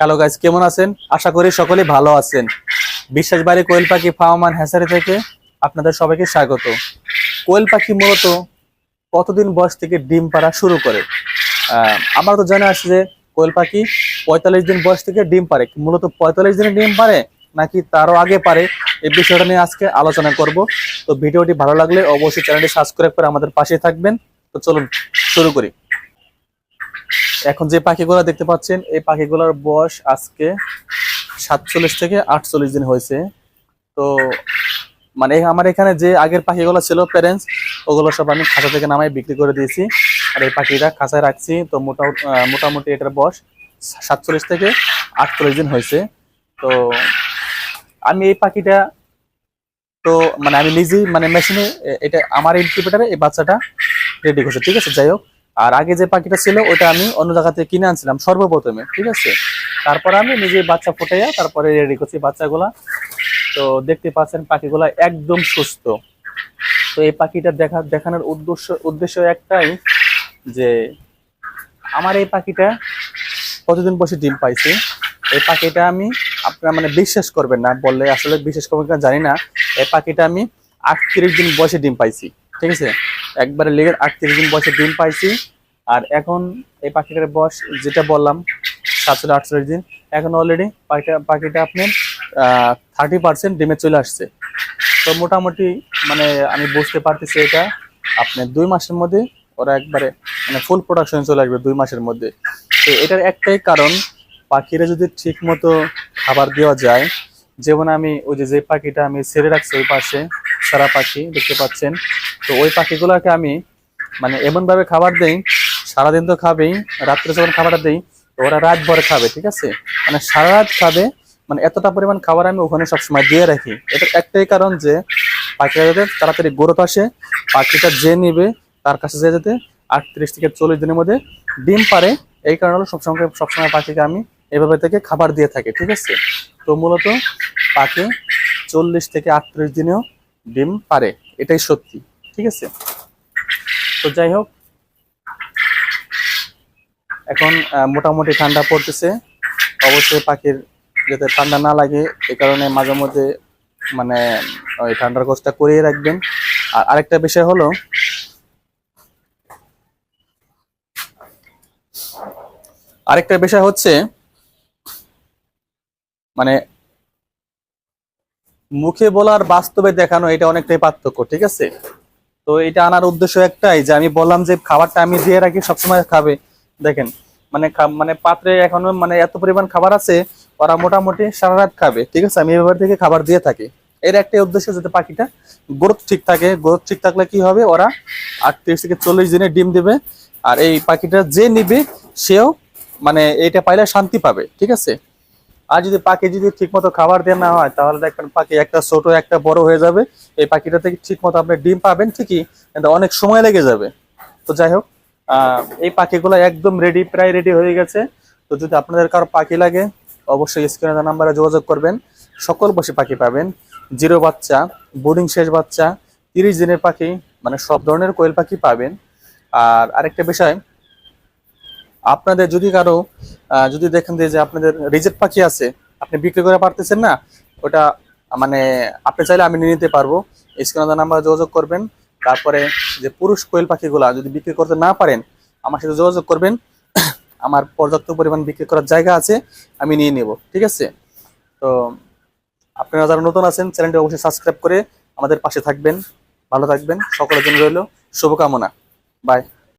Hello guys কেমন আছেন? আশা করি সকলে ভালো আছেন। বিশ্বাস বাড়ি কোয়েল পাখি ফার্মান হ্যাসারি থেকে আপনাদের সবাইকে স্বাগত। কোয়েল পাখি মূলত কতদিন বয়স থেকে ডিম পাড়া শুরু করে? আমরা তো জানা আছে যে কোয়েল পাখি পঁয়তাল্লিশ দিন বয়স থেকে ডিম পারে মূলত পঁয়তাল্লিশ দিনে ডিম পারে নাকি তারও আগে পারে এই বিষয়টা নিয়ে আজকে আলোচনা করব। তো ভিডিওটি ভালো লাগলে অবশ্যই চ্যানেলটি সাবস্ক্রাইব করে আমাদের পাশে থাকবেন। তো চলুন, শুরু করি। এখন যে পাখিগুলো দেখতে পাচ্ছেন, এই পাখিগুলোর বয়স আজকে সাতচল্লিশ থেকে আটচল্লিশ দিন হয়েছে। তো মানে আমার এখানে যে আগের পাখিগুলো ছিল প্যারেন্টস ওগুলো সব আমি খাঁচা থেকে নামাই বিক্রি করে দিয়েছি। আর এই পাখিটা খাঁচায় রাখছি, তো মোটা মোটামুটি এটার বয়স সাতচল্লিশ থেকে আটচল্লিশ দিন হয়েছে। তো আমি এই পাখিটা, তো মানে আমি নিজেই মানে মেশিনে এটা আমার ইনকিউবেটারে এই বাচ্চাটা রেডি করছে। ঠিক আছে, যাই হোক। আর আগে যে পাখিটা ছিল, ওটা আমি অন্য জায়গা থেকে কিনে আনছিলাম সর্বপ্রথমে, ঠিক আছে? তারপরে আমি নিজে বাচ্চা ফুটাইয়া তারপরে রেডি করছি বাচ্চাগুলা। তো দেখতে পাচ্ছেন পাখিগুলা একদম সুস্থ। তো এই পাখিটা দেখা, দেখানোর উদ্দেশ্য উদ্দেশ্য একটাই যে আমার এই পাখিটা কতদিন বসে ডিম পাইছে? এই পাখিটা আমি আপনারা মানে বিশ্বাস করবেন না, বললে আসলে বিশ্বাস করবেন কিনা জানি না। এই পাখিটা আমি আটত্রিশ দিন বয়সে ডিম পাইছি, ঠিক আছে? একবারে লেগে আটত্রিশ দিন বয়সে ডিম পাইছি। আর এখন এই পাখিটার বয়স, যেটা বললাম, সাতশো আটচল্লিশ দিন। এখন অলরেডি পাখিটা পাখিটা আপনার থার্টি পার্সেন্ট ডিমে চলে আসছে। তো মোটামুটি মানে আমি বুঝতে পারতেছি এটা, আপনার দুই মাসের মধ্যে ওরা একবারে মানে ফুল প্রোডাকশন চলে আসবে দুই মাসের মধ্যে। তো এটার একটাই কারণ, পাখিরা যদি ঠিক মতো খাবার দেওয়া যায়, যেমন আমি ওই যে যে পাখিটা আমি ছেড়ে রাখছি ওই পাশে, সারা পাখি দেখতে পাচ্ছেন, তো ওই পাখিগুলোকে আমি মানে এমনভাবে খাবার দেই সারাদিন তো খাবেই, রাত্রে যখন খাবারটা দেই ওরা রাত ভরে খাবে, ঠিক আছে? মানে সারা রাত খাবে মানে এতটা পরিমাণ খাবার আমি ওখানে সবসময় দিয়ে রাখি। এটা একটাই কারণ যে, পাখিরা যাতে তাড়াতাড়ি গ্রোথ আসে পাখিটা যে নিবে, তার কাছে যে যাতে আটত্রিশ থেকে চল্লিশ দিনের মধ্যে ডিম পারে, এই কারণে হলো সবসময় সবসময় পাখিকে আমি এভাবে থেকে খাবার দিয়ে থাকি, ঠিক আছে? তো মূলত পাখি চল্লিশ থেকে আটত্রিশ দিনেও ডিম পারে, এটাই সত্যি, ঠিক আছে? তো যাই হোক এখন মোটামুটি ঠান্ডা পড়তেছে। অবশ্যই পাখির যাতে ঠান্ডা না লাগে, এই কারণে মাঝে মধ্যে মানে ওই ঠান্ডার কোর্সটা করিয়ে রাখবেন। আর আরেকটা বিষয় হলো, আরেকটা বিষয় হচ্ছে মানে মুখে বলার বাস্তবে দেখানো এটা অনেকটাই পার্থক্য, ঠিক আছে? তো এটা আনার উদ্দেশ্য একটাই যে, আমি বললাম যে, খাবারটা আমি দিয়ে রাখি, সবসময় খাবে। দেখেন মানে মানে পাত্রে এখনও মানে এত পরিমাণ খাবার আছে, ওরা মোটামুটি সারা রাত খাবে, ঠিক আছে? আমি এবার থেকে খাবার দিয়ে থাকি। এর একটাই উদ্দেশ্য যাতে পাখিটা গ্রোথ ঠিক থাকে। গ্রোথ ঠিক থাকলে কি হবে? ওরা আটত্রিশ থেকে চল্লিশ দিনে ডিম দিবে, আর এই পাখিটা যে নিবে, সেও মানে এটা পাইলে শান্তি পাবে, ঠিক আছে? আর যদি পাখি যদি ঠিক মতো খাবার দেওয়া না হয়, তাহলে দেখবেন পাখি একটা ছোট, একটা বড় হয়ে যাবে। এই পাখিটা থেকে ঠিক মতো আপনি ডিম পাবেন ঠিকই, কিন্তু অনেক সময় লেগে যাবে। তো যাই হোক এই পাখিগুলো একদম রেডি প্রায় রেডি হয়ে গেছে। তো যদি আপনাদের কারও পাখি লাগে, অবশ্যই স্ক্রিনে নাম্বারে যোগাযোগ করবেন। সকল বসে পাখি পাবেন। জিরো বাচ্চা বোর্ডিং শেষ বাচ্চা, তিরিশ দিনের পাখি মানে সব ধরনের কোয়েল পাখি পাবেন। আর আরেকটা বিষয়, আপনাদের যদি কারও যদি দেখেন যে আপনাদের রিজেক্ট পাখি আছে, আপনি বিক্রি করে পারতেছেন না, ওটা মানে আপনি চাইলে আমি নিয়ে নিতে পারব। স্ক্রিনে নাম্বার যোগাযোগ করবেন। তারপরে যে পুরুষ কোয়েল পাখিগুলা যদি বিক্রি করতে না পারেন, আমার সাথে যোগাযোগ করবেন। আমার পর্যাপ্ত পরিমাণ বিক্রি করার জায়গা আছে, আমি নিয়ে নেব, ঠিক আছে? তো আপনারা যারা নতুন আছেন, চ্যানেলটি অবশ্যই সাবস্ক্রাইব করে আমাদের পাশে থাকবেন, ভালো থাকবেন, সকলের জন্য রইল শুভকামনা। বাই।